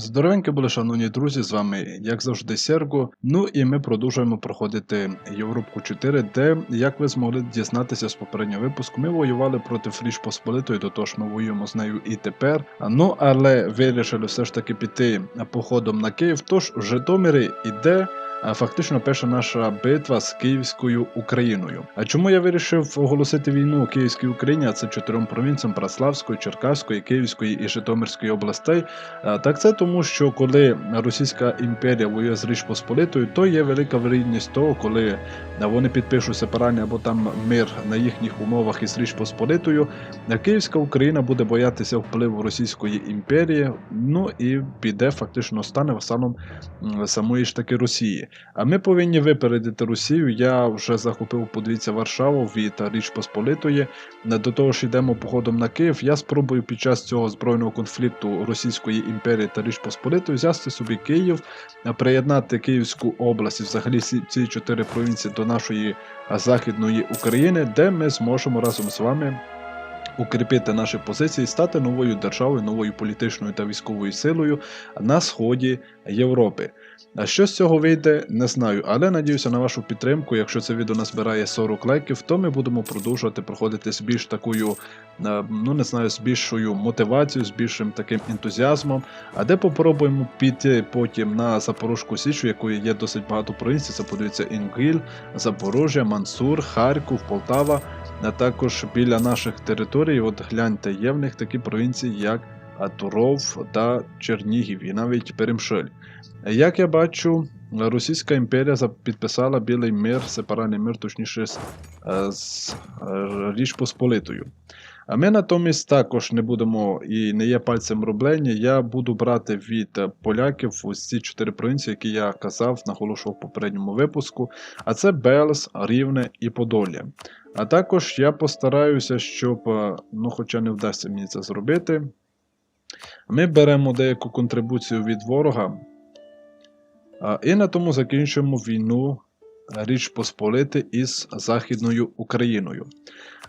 Здоровенькі були, шановні друзі, з вами, як завжди, Серго. Ну і ми продовжуємо проходити Європку 4, де, як ви змогли дізнатися з попереднього випуску, ми воювали проти Фріж Посполитої, до того ж ми воюємо з нею і тепер. Ну але вирішили все ж таки піти походом на Київ. Тож в Житомирі іде. Фактично перша наша битва з Київською Україною. А чому я вирішив оголосити війну Київській Україні? А це чотирьом провінціям Братславської, Черкаської, Київської і Житомирської областей. Так це тому, що коли Російська імперія воює з Річ Посполитою, то є велика вирідність того, коли вони підпишуть сепаральний або там мир на їхніх умовах із Річ Посполитою, Київська Україна буде боятися впливу Російської імперії, ну і піде фактично стане васалом самої ж таки Росії. А ми повинні випередити Росію. Я вже захопив, подивіться, Варшаву від Річ Посполитої. До того ж йдемо походом на Київ. Я спробую під час цього збройного конфлікту Російської імперії та Річ Посполитої взяти собі Київ, приєднати Київську область і взагалі ці чотири провінції до нашої західної України, де ми зможемо разом з вами. Укріпити наші позиції, стати новою державою, новою політичною та військовою силою на сході Європи. А що з цього вийде, не знаю, але надіюся на вашу підтримку. Якщо це відео назбирає 40 лайків, то ми будемо продовжувати проходити з більш такою, е, ну не знаю, з більшою мотивацією, з більшим таким ентузіазмом. А де попробуємо піти потім на Запорожку Січу, якої є досить багато провінцій. Це подивіться Інгіль, Запорожжя, Мансур, Харків, Полтава. А також біля наших територій, от гляньте, є в них такі провінції, як Туров та Чернігів, і навіть Перемшель. Як я бачу, Російська імперія підписала білий мир, сепаральний мир, точніше, з, е, е, Річ Посполитою. А ми натомість також не будемо і не є пальцем роблені. Я буду брати від поляків ось ці чотири провінції, які я казав, наголошував в попередньому випуску. А це Белс, Рівне і Подолля. А також я постараюся, щоб, е, ну хоча не вдасться мені це зробити. Ми беремо деяку контрибуцію від ворога. І на тому закінчуємо війну е, Річ Посполити із Західною Україною.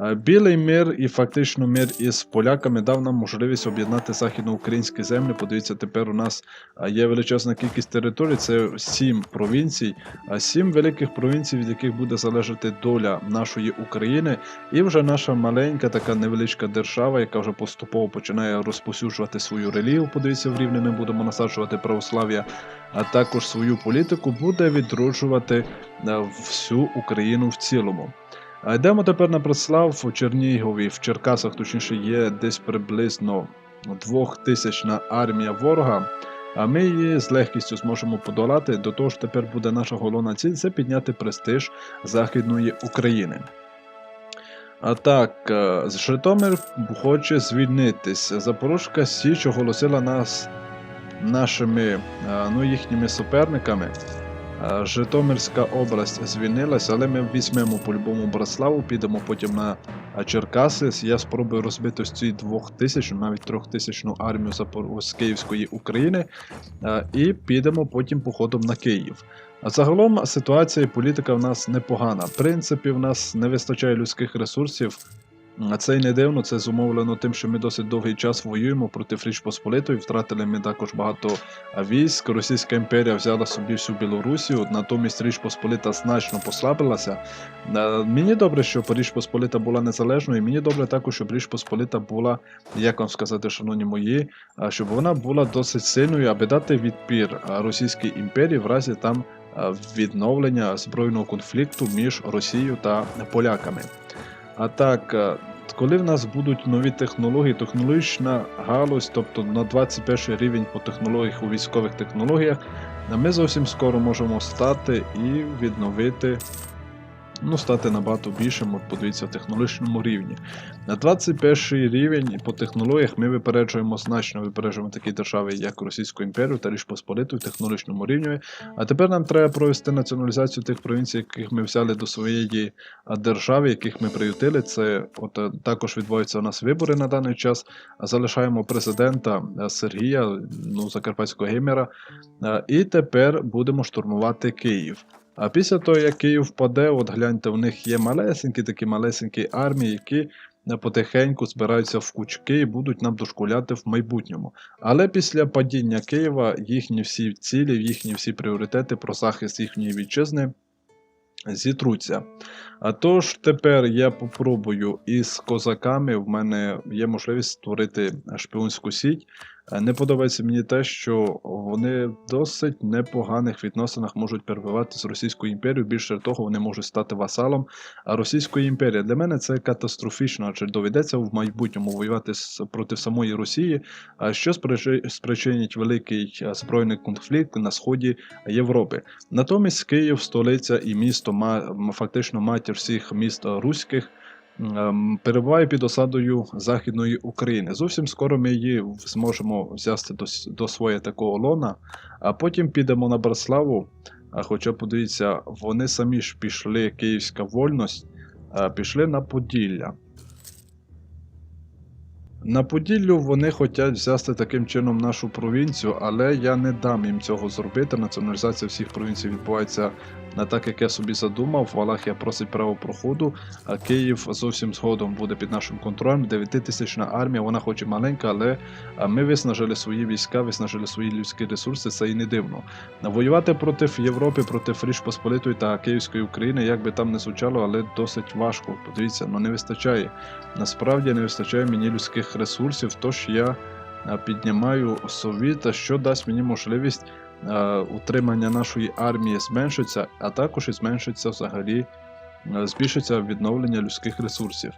Е, Білий мир і фактично мир із поляками дав нам можливість об'єднати західноукраїнські землі. Подивіться, тепер у нас е, є величезна кількість територій, це сім провінцій, сім великих провінцій, від яких буде залежати доля нашої України, і вже наша маленька така невеличка держава, яка вже поступово починає розповсюджувати свою релігію. Подивіться, в рівні ми будемо насаджувати православ'я, а також свою політику буде відроджувати е, всю Україну в цілому. А Йдемо тепер на Братслав у Чернігові, в Черкасах, точніше, є десь приблизно двохтисячна армія ворога. А ми її з легкістю зможемо подолати. До того ж, тепер буде наша головна ціль це підняти престиж Західної України. А так, е, Житомир хоче звільнитись. Запорожка Січ оголосила нас нашими е, ну, їхніми суперниками. Е, Житомирська область звільнилася, але ми візьмемо по-любому Браславу, підемо потім на е, Черкаси. Я спробую розбити ці двохтисячну, навіть трьохтисячну армію з Київської України і підемо потім походом на Київ. Загалом ситуація і політика в нас непогана. В принципі, в нас не вистачає людських ресурсів. А Це й не дивно, це зумовлено тим, що ми досить довгий час воюємо проти Фріч Посполитої. Втратили ми також багато військ. Російська імперія взяла собі всю Білорусію, натомість Річ Посполита значно послабилася. Мені добре, щоб Річ Посполита була незалежною, і мені добре також, щоб Річ Посполита була, як вам сказати, шановні мої, щоб вона була досить сильною, аби дати відпір Російській імперії в разі там відновлення збройного конфлікту між Росією та поляками. А так, коли в нас будуть нові технології, технологічна галузь, тобто на 21 рівень по технологіях у військових технологіях, ми зовсім скоро можемо стати і відновити, ну, стати набагато більшим, от подивіться, в технологічному рівні. На 21 рівень по технологіях ми випереджуємо значно випереджуємо такі держави, як Російську імперію та Річ Посполиту в технологічному рівні. А тепер нам треба провести націоналізацію тих провінцій, яких ми взяли до своєї держави, яких ми приютили. Це от е, також відбуваються у нас вибори на даний час. Залишаємо президента е, Сергія, ну Закарпатського геймера. Е, І тепер будемо штурмувати Київ. А після того, як Київ впаде, от гляньте, в них є малесенькі такі малесенькі армії, які потихеньку збираються в кучки і будуть нам дошкуляти в майбутньому. Але після падіння Києва їхні всі цілі, їхні всі пріоритети про захист їхньої вітчизни зітруться. А тож тепер я попробую із козаками. В мене є можливість створити шпіонську сіть. Е, Не подобається мені те, що вони в досить непоганих відносинах можуть перебувати з Російською імперією. Більше того, вони можуть стати васалом Російської імперії. Для мене це катастрофічно, адже доведеться в майбутньому воювати проти самої Росії, а що спричи- спричинить великий е, збройний конфлікт на сході Європи. Натомість Київ, столиця і місто, фактично матір всіх міст руських. Ем, Перебуває під осадою Західної України. Зовсім скоро ми її зможемо взяти до, до своє такого лона, а потім підемо на Браславу. Хоча подивіться, вони самі ж пішли Київська вольність, а пішли на Поділля. На Поділлю вони хочуть взяти таким чином нашу провінцію, але я не дам їм цього зробити. Націоналізація всіх провінцій відбувається не так, як я собі задумав. Валахія просить право проходу, а Київ зовсім згодом буде під нашим контролем. 9-тисячна армія, вона хоч і маленька, але ми виснажили свої війська, виснажили свої людські ресурси, це і не дивно. Воювати проти Європи, проти Річ Посполитої та Київської України, як би там не звучало, але досить важко. Подивіться, ну не вистачає. Насправді не вистачає мені людських ресурсів, тож я піднімаю совіт, що дасть мені можливість утримання нашої армії зменшиться, а також і зменшиться взагалі, е, збільшиться відновлення людських ресурсів.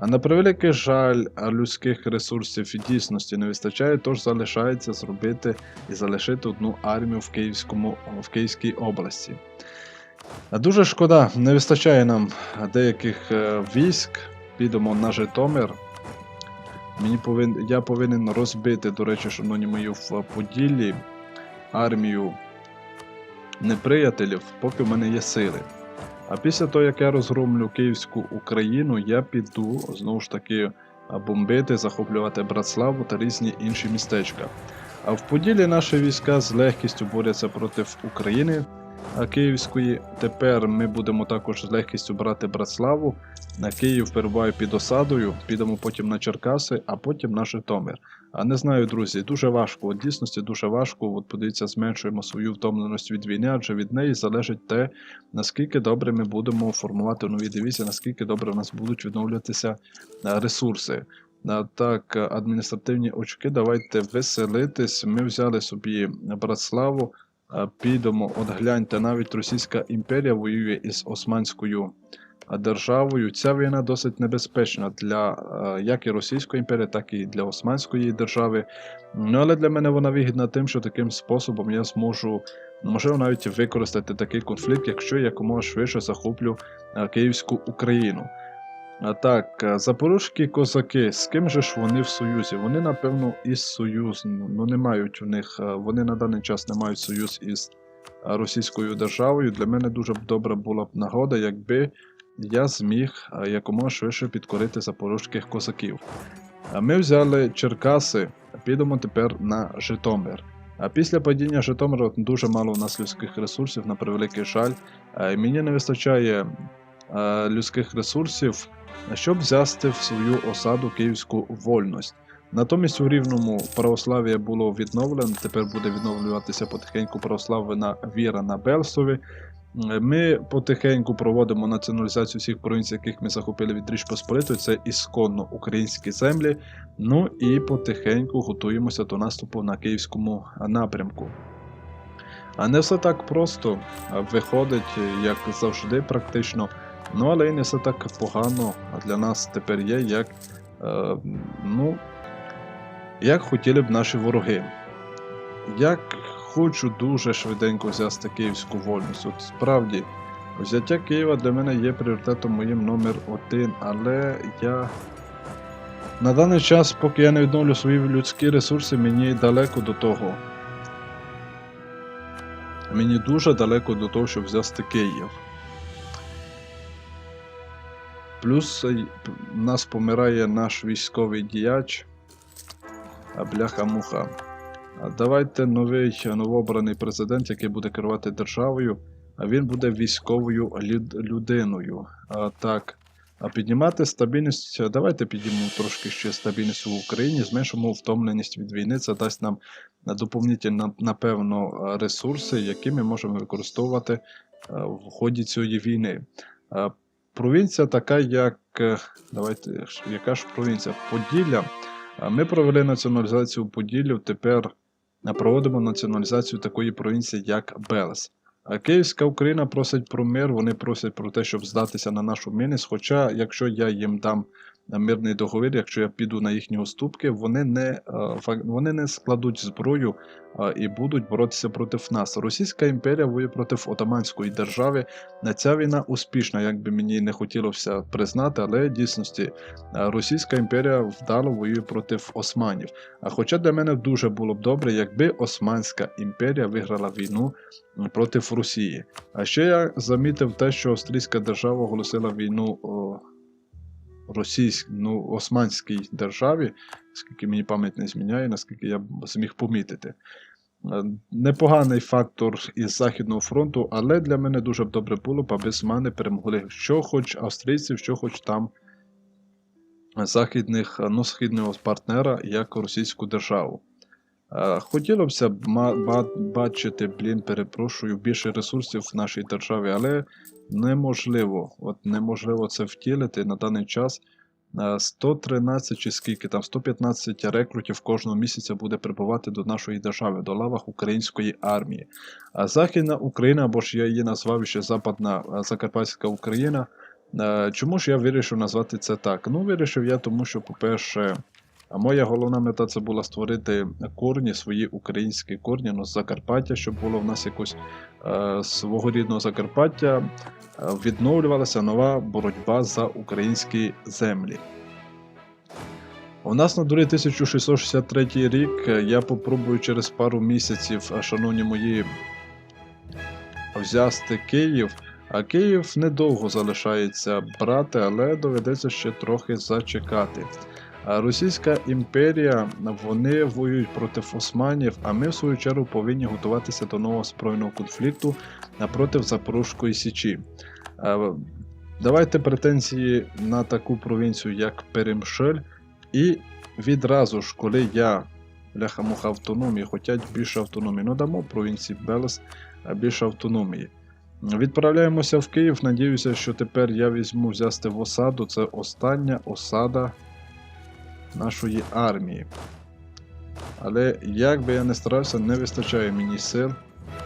А на превеликий жаль, людських ресурсів і дійсності не вистачає, тож залишається зробити і залишити одну армію в, Київському, в Київській області. Дуже шкода, не вистачає нам деяких е, військ. Підемо на Житомир. Мені повин... Я повинен розбити, до речі, шановні мої, в Поділлі армію неприятелів, поки в мене є сили. А після того, як я розгромлю Київську Україну, я піду знову ж таки бомбити, захоплювати Братславу та різні інші містечка. А в Поділлі наші війська з легкістю борються проти України Київської. Тепер ми будемо також з легкістю брати Братславу. На Київ перебуває під осадою, підемо потім на Черкаси, а потім на Житомир. А не знаю, друзі, дуже важко. От дійсності дуже важко. От подивіться, зменшуємо свою втомленість від війни, адже від неї залежить те, наскільки добре ми будемо формувати нові дивізії, наскільки добре в нас будуть відновлюватися е, ресурси. Так, адміністративні очки, давайте веселитись. Ми взяли собі Братславу, е, підемо, от гляньте, навіть Російська імперія воює із Османською державою. Ця війна досить небезпечна для е, як і Російської імперії, так і для Османської держави. Ну, але для мене вона вигідна тим, що таким способом я зможу, можливо, навіть використати такий конфлікт, якщо я якомога швидше захоплю е, Київську Україну. А так, е, запорожські козаки, з ким же ж вони в Союзі? Вони, напевно, із Союз, ну не мають у них, вони на даний час не мають союз із Російською державою. Для мене дуже б добра була б нагода, якби я зміг е, якомога швидше підкорити запорожських козаків. Ми взяли Черкаси, підемо тепер на Житомир. А після падіння Житомира дуже мало у нас людських ресурсів, на превеликий жаль. Е, Мені не вистачає е, людських ресурсів, щоб взяти в свою осаду київську вольність. Натомість у рівному православ'я було відновлено, тепер буде відновлюватися потихеньку православна віра на Белсові. Е, Ми потихеньку проводимо націоналізацію всіх провінцій, яких ми захопили від Річ Посполитої, це ісконно українські землі. Ну і потихеньку готуємося до наступу на київському напрямку. А не все так просто виходить, як завжди, практично. Ну, але і не все так погано для нас тепер є, як, е, ну, як хотіли б наші вороги. Як хочу дуже швиденько взяти київську вольність. От справді, взяття Києва для мене є пріоритетом моїм номер один, але я. На даний час, поки я не відновлю свої людські ресурси, мені далеко до того. Мені дуже далеко до того, щоб взяти Київ. Плюс е, в нас помирає наш військовий діяч, а бляха-муха. Давайте новий новообраний президент, який буде керувати державою, а він буде військовою людиною. А, так, А піднімати стабільність, давайте підіймемо трошки ще стабільність в Україні, зменшимо втомленість від війни. Це дасть нам доповнительно, напевно, ресурси, які ми можемо використовувати е, в ході цієї війни. Е, Провінція така, як. е, Давайте, яка ж провінція? Поділля. Е, Ми провели націоналізацію Поділлю, тепер е, проводимо націоналізацію такої провінції, як Белес. А Київська Україна просить про мир, вони просять про те, щоб здатися на нашу міність. Хоча, якщо я їм дам мирний договір, якщо я піду на їхні уступки, вони не, е, вони не складуть зброю е, і будуть боротися проти нас. Російська імперія воює проти Отаманської держави. На Ця війна успішна, як би мені не хотілося признати, але в дійсності е, Російська імперія вдало воює проти османів. Хоча для мене дуже було б добре, якби Османська імперія виграла війну проти Росії. А ще я замітив те, що Австрійська держава оголосила війну російській, ну, Османській державі, скільки мені пам'ять не зміняє, наскільки я зміг помітити. Е, Непоганий фактор із Західного фронту, але для мене дуже б добре було б, аби османи перемогли що хоч австрійців, що хоч там західних, ну, східного партнера, як російську державу. Хотілося б бачити, блін, перепрошую, більше ресурсів в нашій державі, але неможливо. От неможливо це втілити на даний час. Е, 113 чи скільки там 115 рекрутів кожного місяця буде прибувати до нашої держави, до лавах української армії. А Західна Україна, або ж я її назвав ще Западна Закарпатська Україна. Чому ж я вирішив назвати це так? Ну, вирішив я, тому що, по-перше, а моя головна мета це була створити корні, свої українські корні, ну, з Закарпаття, щоб було в нас якось е, свого рідного Закарпаття е, відновлювалася нова боротьба за українські землі. У нас на дворі 1663 рік. Я попробую через пару місяців, е, шановні мої, взяти Київ. А Київ недовго залишається брати, але доведеться ще трохи зачекати. Російська імперія вони воюють проти османів, а ми в свою чергу повинні готуватися до нового збройного конфлікту напроти Запорізької Січі. Давайте претензії на таку провінцію, як Перемшель, і відразу ж, коли я бляха-муха автономії, хочуть більше автономії, ну дамо провінції Белес більше автономії. Відправляємося в Київ. Надіюся, що тепер я візьму взяти в осаду. Це остання осада нашої армії. Але як би я не старався, не вистачає мені сил,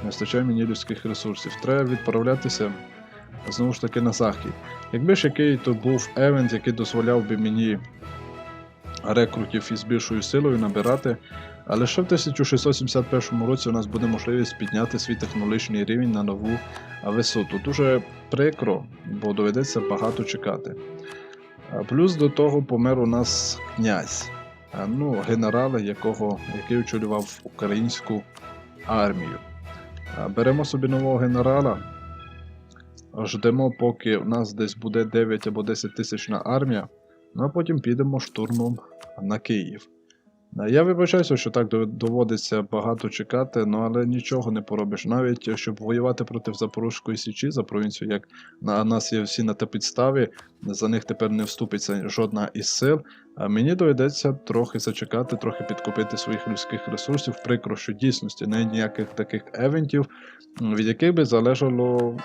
не вистачає мені людських ресурсів. Треба відправлятися знову ж таки на захід. Якби ж який то був евент, який дозволяв би мені рекрутів із більшою силою набирати. Але ще в 1671 році у нас буде можливість підняти свій технологічний рівень на нову висоту. Дуже прикро, бо доведеться багато чекати. Плюс до того помер у нас князь, ну, генерал, якого, який очолював українську армію. Беремо собі нового генерала, ждемо, поки у нас десь буде 9 або 10 тисячна армія, ну а потім підемо штурмом на Київ. Я вибачаюся, що так доводиться багато чекати, ну але нічого не поробиш. Навіть щоб воювати проти Запорізької Січі за провінцію, як на нас є всі на те підставі, за них тепер не вступиться жодна із сил. А мені доведеться трохи зачекати, трохи підкупити своїх людських ресурсів. Прикро, що дійсності не ніяких таких евентів, від яких би залежало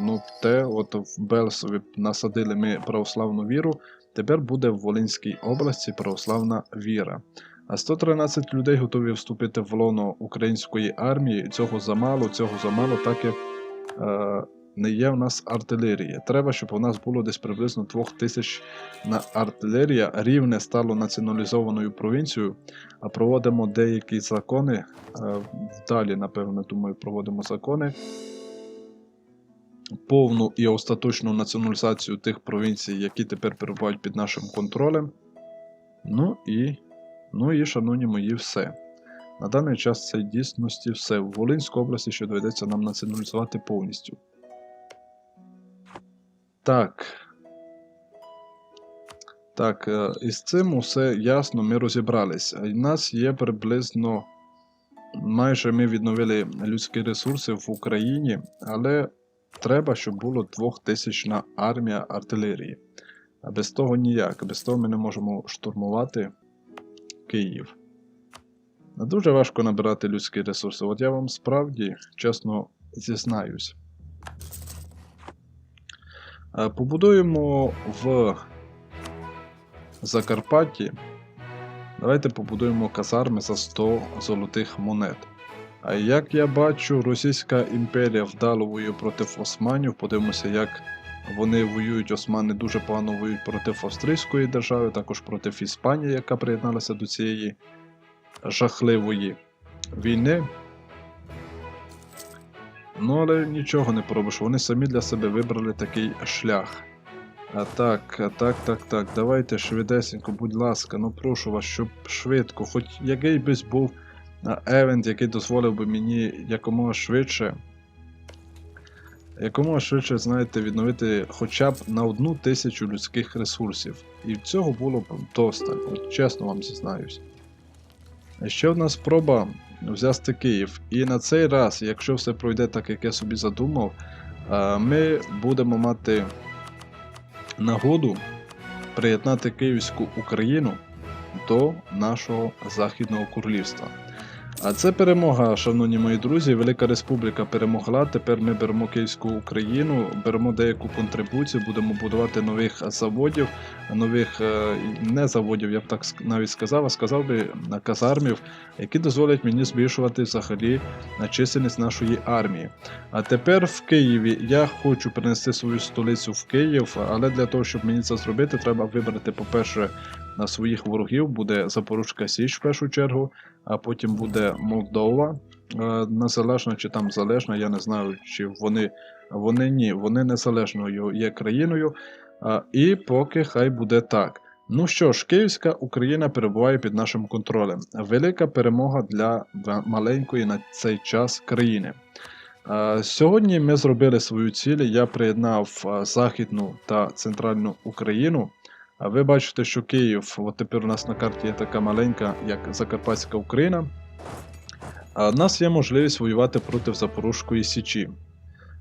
ну, те, от в Белсові насадили ми православну віру. Тепер буде в Волинській області православна віра. А 113 людей готові вступити в лоно української армії. Цього замало, цього замало, так як е, не є в нас артилерія. Треба, щоб у нас було десь приблизно 2000 на артилерія. Рівне стало націоналізованою провінцією, а проводимо деякі закони. Е, далі, напевно, думаю, проводимо закони. Повну і остаточну націоналізацію тих провінцій, які тепер перебувають під нашим контролем. Ну і Ну і, шановні мої, все. На даний час це дійсності все. В Волинській області ще доведеться нам націоналізувати повністю. Так. Так, е, із цим усе ясно, ми розібрались. У нас є приблизно. Майже ми відновили людські ресурси в Україні, але треба, щоб було 2000 армія артилерії. А без того ніяк. Без того ми не можемо штурмувати Київ. Дуже важко набирати людські ресурси. От я вам справді чесно зізнаюсь. Е, Побудуємо в Закарпатті. Давайте побудуємо казарми за 100 золотих монет. А як я бачу, Російська імперія вдало воює проти османів. Подивимося, як вони воюють. Османи дуже погано воюють проти австрійської держави, також проти Іспанії, яка приєдналася до цієї жахливої війни. Ну, але нічого не поробиш. Вони самі для себе вибрали такий шлях. А так, а так, так, так. Давайте швидесенько, будь ласка, ну прошу вас, щоб швидко, хоч який би був евент, який дозволив би мені якомога швидше. Якомога швидше, знаєте, відновити хоча б на одну тисячу людських ресурсів. І в цього було б достатньо, от чесно вам зізнаюсь. Ще одна спроба взяти Київ. І на цей раз, якщо все пройде так, як я собі задумав, ми будемо мати нагоду приєднати Київську Україну до нашого Західного Королівства. А це перемога, шановні мої друзі. Велика Республіка перемогла. Тепер ми беремо Київську Україну, беремо деяку контрибуцію, будемо будувати нових заводів, нових е, не заводів, я б так навіть сказав, а сказав би на казармів, які дозволять мені збільшувати взагалі на чисельність нашої армії. А тепер в Києві я хочу перенести свою столицю в Київ, але для того, щоб мені це зробити, треба вибрати, по-перше, на своїх ворогів буде Запорізька Січ в першу чергу, а потім буде Молдова. е, Незалежна чи там залежна, я не знаю, чи вони. Вони ні, вони незалежною є країною. І поки хай буде так. Ну що ж, Київська Україна перебуває під нашим контролем. Велика перемога для маленької на цей час країни. Е, Сьогодні ми зробили свою ціль. Я приєднав е, Західну та Центральну Україну. А ви бачите, що Київ, от тепер у нас на карті є така маленька, як Закарпатська Україна. А в нас є можливість воювати проти Запорізької Січі.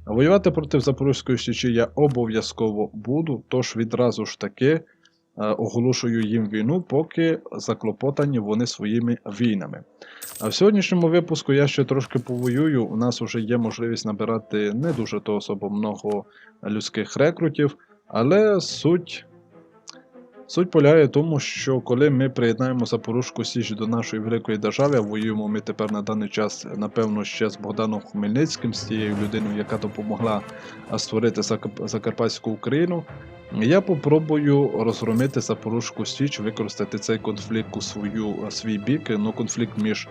Воювати проти Запорізької Січі я обов'язково буду, тож відразу ж таки е, оголошую їм війну, поки заклопотані вони своїми війнами. А в сьогоднішньому випуску я ще трошки повоюю. У нас вже є можливість набирати не дуже то особо много людських рекрутів, але суть. Суть полягає в тому, що коли ми приєднаємо Запорізьку Січ до нашої великої держави, воюємо ми тепер на даний час, напевно, ще з Богданом Хмельницьким, з тією людиною, яка допомогла створити Закарпатську Україну, я попробую розгромити Запорізьку Січ, використати цей конфлікт у свою, свій бік, ну конфлікт між.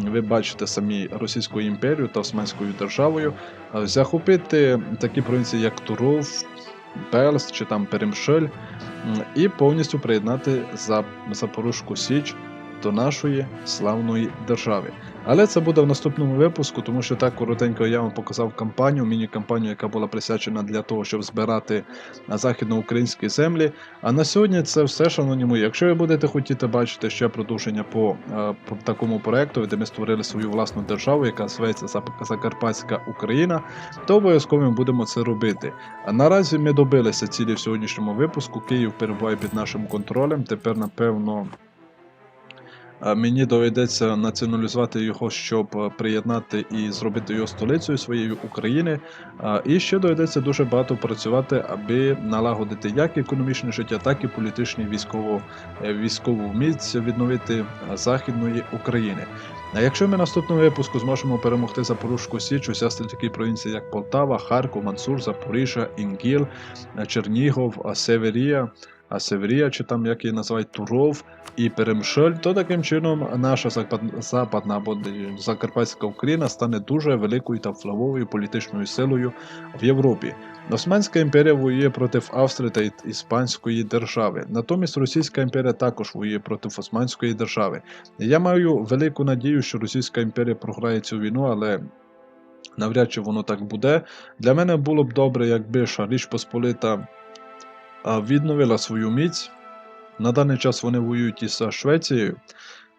Ви бачите самі Російською імперією та Османською державою, захопити такі провінції, як Туров, Белс чи там Перемшель, і повністю приєднати Запорожку Січ до нашої славної держави. Але це буде в наступному випуску, тому що так коротенько я вам показав кампанію, міні-кампанію, яка була присвячена для того, щоб збирати західноукраїнські землі. А на сьогодні це все, шановні мої. Якщо ви будете хотіти бачити ще продовження по, е, по такому проекту, де ми створили свою власну державу, яка зветься Закарпатська Україна, то обов'язково ми будемо це робити. А наразі ми добилися цілі в сьогоднішньому випуску. Київ перебуває під нашим контролем. Тепер, напевно. Мені доведеться націоналізувати його, щоб е, приєднати і зробити його столицею своєї України. І ще доведеться дуже багато працювати, аби налагодити як економічне життя, так і політичне військово, е, військову міць відновити е, Західної України. А якщо ми в наступному випуску зможемо перемогти Запорізьку Січ, усясти такі провінції, як Полтава, Харків, Мансур, Запоріжжя, Інгіл, Чернігов, Северія, а Северія, чи там як її називають Туров і Перемшель, то таким чином наша западна або Закарпатська Україна стане дуже великою та впливовою політичною силою в Європі. Османська імперія воює проти Австрії та Іспанської держави. Натомість Російська імперія також воює проти Османської держави. Я маю велику надію, що Російська імперія програє цю війну, але навряд чи воно так буде. Для мене було б добре, якби ж Річ Посполита відновила свою міць. На даний час вони воюють із Швецією.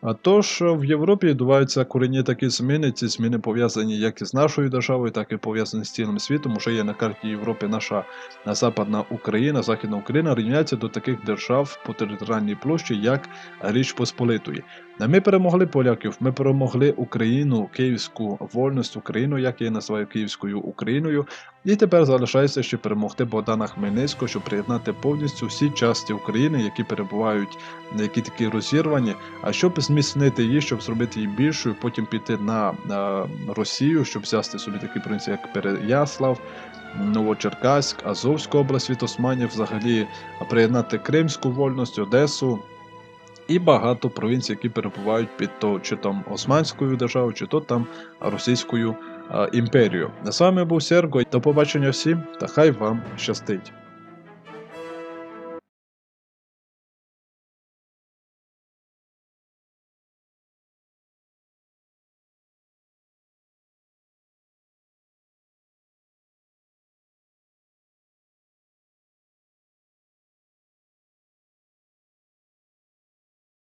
А тож в Європі відбуваються корінні такі зміни. Ці зміни пов'язані як із нашою державою, так і пов'язані з цілим світом. Уже є на карті Європи наша Западна Україна, Західна Україна рівняється до таких держав по територіальній площі, як Річ Посполитої. А Ми перемогли поляків, ми перемогли Україну, Київську вольність Україну, як я її називаю Київською Україною. І тепер залишається ще перемогти Богдана Хмельницького, щоб приєднати повністю всі частини України, які перебувають, які такі розірвані. А щоб зміцнити її, щоб зробити її більшою, потім піти на, на Росію, щоб взяти собі такі провінції, як Переяслав, Новочеркаськ, Азовську область від Османів, взагалі приєднати Кримську вольність, Одесу. І багато провінцій, які перебувають під то, чи там Османською державою, чи то там Російською а, імперією. З вами був Серго. До побачення всім, та хай вам щастить!